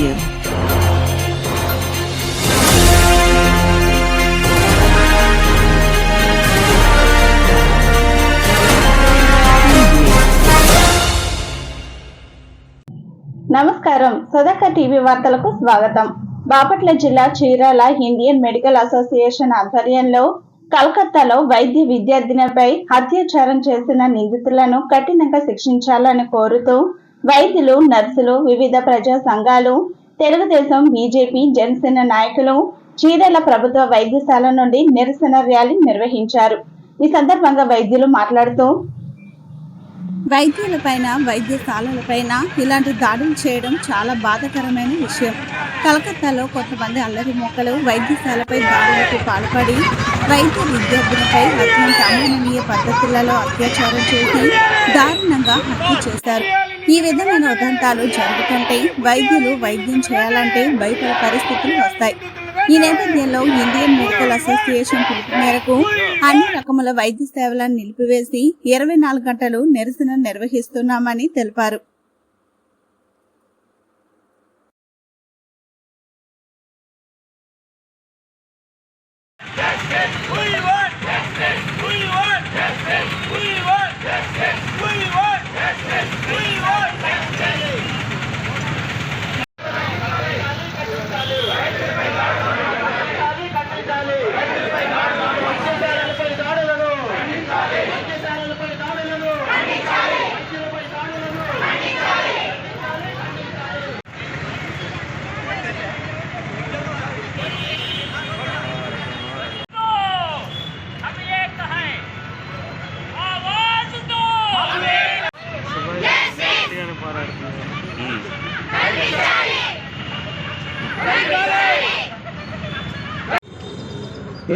Media. నమస్కారం సదక TV వార్తలకు స్వాగతం బాపట్ల జిల్లా చీరాల ఇండియన్ మెడికల్ అసోసియేషన్ ఆధ్వర్యంలో కలకత్తాలో వైద్య విద్యార్థినిపై అత్యాచారం చేసిన నిందితులను కఠినంగా శిక్షించాలని కోరుతూ వైద్యులు నర్సులు వివిధ ప్రజా సంఘాలు తెలుగుదేశం బీజేపీ జనసేన నాయకులు చీరాల ప్రభుత్వ వైద్యశాల నుండి నిరసన ర్యాలీ నిర్వహించారు. ఈ సందర్భంగా వైద్యులు మాట్లాడుతూ వైద్యులపైన వైద్యశాలలపైన ఇలాంటి దాడులు చేయడం చాలా బాధాకరమైన విషయం. కలకత్తాలో కొంతమంది అల్లరి మొక్కలు వైద్యశాలపై దాడులకు పాల్పడి వైద్య విద్యార్థులపై అత్యంత అమానవీయ పద్ధతులలో అత్యాచారం చేసి దారుణంగా హత్య చేశారు. ఈ విధమైన ఉదంతాలు జరుగుతుంటే వైద్యులు వైద్యం చేయాలంటే భయపడే పరిస్థితులు వస్తాయి. ఈ నేపథ్యంలో ఇండియన్ మెడికల్ అసోసియేషన్ పిలుపు మేరకు అన్ని రకముల వైద్య సేవలను నిలిపివేసి ఇరవై నాలుగు గంటలు నిరసన నిర్వహిస్తున్నామని తెలిపారు.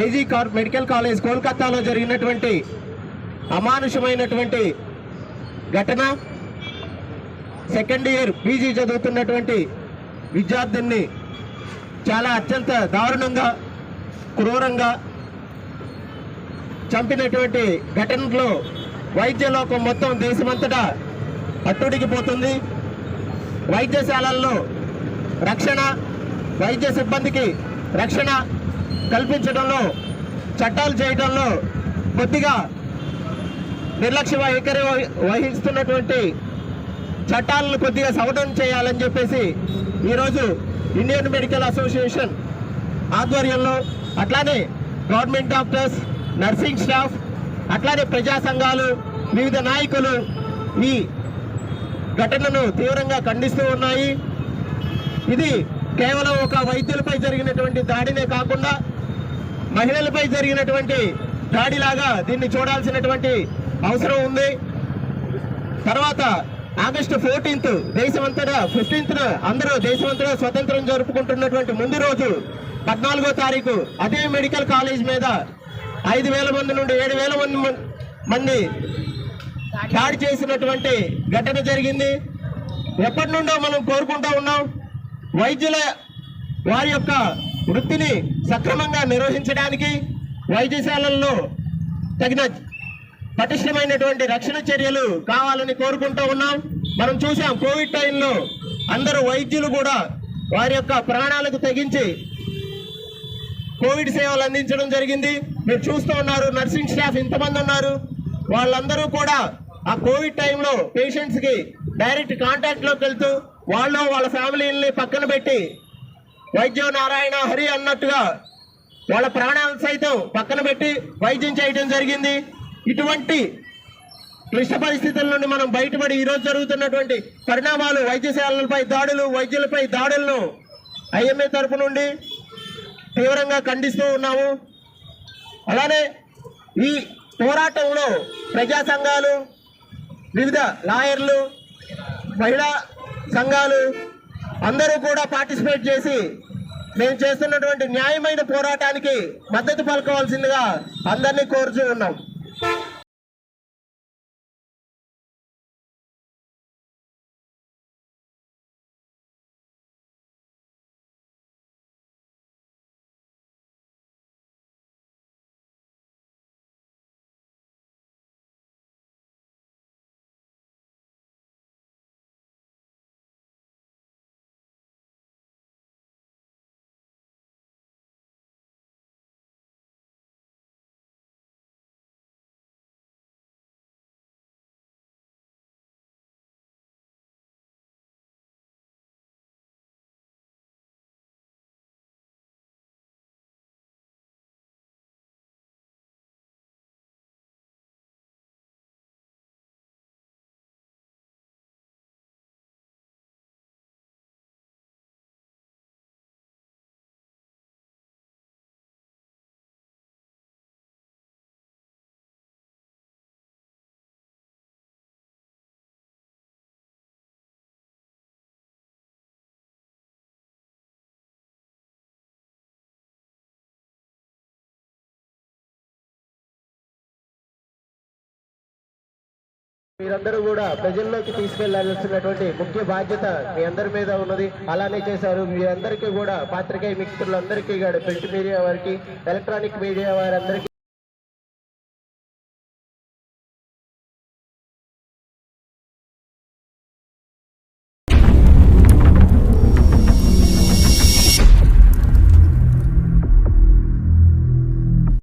ఏజీ కార్ మెడికల్ కాలేజ్ కోల్కతాలో జరిగినటువంటి అమానుషమైనటువంటి ఘటన సెకండ్ ఇయర్ పీజీ చదువుతున్నటువంటి విద్యార్థిని చాలా అత్యంత దారుణంగా క్రూరంగా చంపినటువంటి ఘటనలో వైద్య లోకం మొత్తం దేశమంతటా అట్టుడికి పోతుంది వైద్యశాలల్లో రక్షణ వైద్య సిబ్బందికి రక్షణ కల్పించడంలో చట్టాలు చేయడంలో కొద్దిగా నిర్లక్ష్య వైఖరి వహిస్తున్నటువంటి చట్టాలను కొద్దిగా సవరణ చేయాలని చెప్పేసి ఈరోజు ఇండియన్ మెడికల్ అసోసియేషన్ ఆధ్వర్యంలో అట్లానే గవర్నమెంట్ డాక్టర్స్ నర్సింగ్ స్టాఫ్ అట్లానే ప్రజా సంఘాలు వివిధ నాయకులు ఈ ఘటనను తీవ్రంగా ఖండిస్తూ ఉన్నాయి. ఇది కేవలం ఒక వైద్యులపై జరిగినటువంటి దాడినే కాకుండా మహిళలపై జరిగినటువంటి దాడిలాగా దీన్ని చూడాల్సినటువంటి అవసరం ఉంది. తర్వాత ఆగస్టు ఫోర్టీన్త్ దేశమంతటా ఫిఫ్టీన్త్న అందరూ దేశమంతటా స్వతంత్రం జరుపుకుంటున్నటువంటి ముందు రోజు పద్నాలుగో తారీఖు అదే మెడికల్ కాలేజ్ మీద ఐదు వేల మంది నుండి ఏడు వేల మంది మంది దాడి చేసినటువంటి ఘటన జరిగింది. ఎప్పటి నుండో మనం కోరుకుంటా ఉన్నాం వైద్యుల వారి యొక్క వృత్తిని సక్రమంగా నిర్వహించడానికి వైద్యశాలల్లో తగిన పటిష్టమైనటువంటి రక్షణ చర్యలు కావాలని కోరుకుంటూ ఉన్నాం. మనం చూసాం కోవిడ్ టైంలో అందరూ వైద్యులు కూడా వారి యొక్క ప్రాణాలకు తెగించి కోవిడ్ సేవలు అందించడం జరిగింది. మీరు చూస్తూ ఉన్నారు నర్సింగ్ స్టాఫ్ ఇంతమంది ఉన్నారు. వాళ్ళందరూ కూడా ఆ కోవిడ్ టైంలో పేషెంట్స్కి డైరెక్ట్ కాంటాక్ట్లోకి వెళ్తూ వాళ్ళు వాళ్ళ ఫ్యామిలీని పక్కన పెట్టి వైద్య నారాయణ హరి అన్నట్టుగా వాళ్ళ ప్రాణాలు సైతం పక్కన పెట్టి వైద్యం చేయడం జరిగింది. ఇటువంటి క్లిష్ట పరిస్థితుల నుండి మనం బయటపడి ఈరోజు జరుగుతున్నటువంటి పరిణామాలు వైద్యశాలలపై దాడులు వైద్యులపై దాడులను ఐఎంఏ తరపు నుండి తీవ్రంగా ఖండిస్తూ ఉన్నాము. అలానే ఈ పోరాటంలో ప్రజా సంఘాలు వివిధ లాయర్లు మహిళా సంఘాలు అందరూ కూడా పార్టిసిపేట్ చేసి మేము చేస్తున్నటువంటి న్యాయమైన పోరాటానికి మద్దతు పలకవలసిందిగా అందరినీ కోరుచూ ఉన్నాం. మీరందరూ కూడా ప్రజల్లోకి తీసుకెళ్ళాల్సినటువంటి ముఖ్య బాధ్యత మీ అందరి మీద ఉన్నది. అలానే చేశారు. మీరందరికీ కూడా పాత్రికేయ మిత్రులందరికీ కూడా ప్రింట్ మీడియా వారికి ఎలక్ట్రానిక్ మీడియా వారందరికీ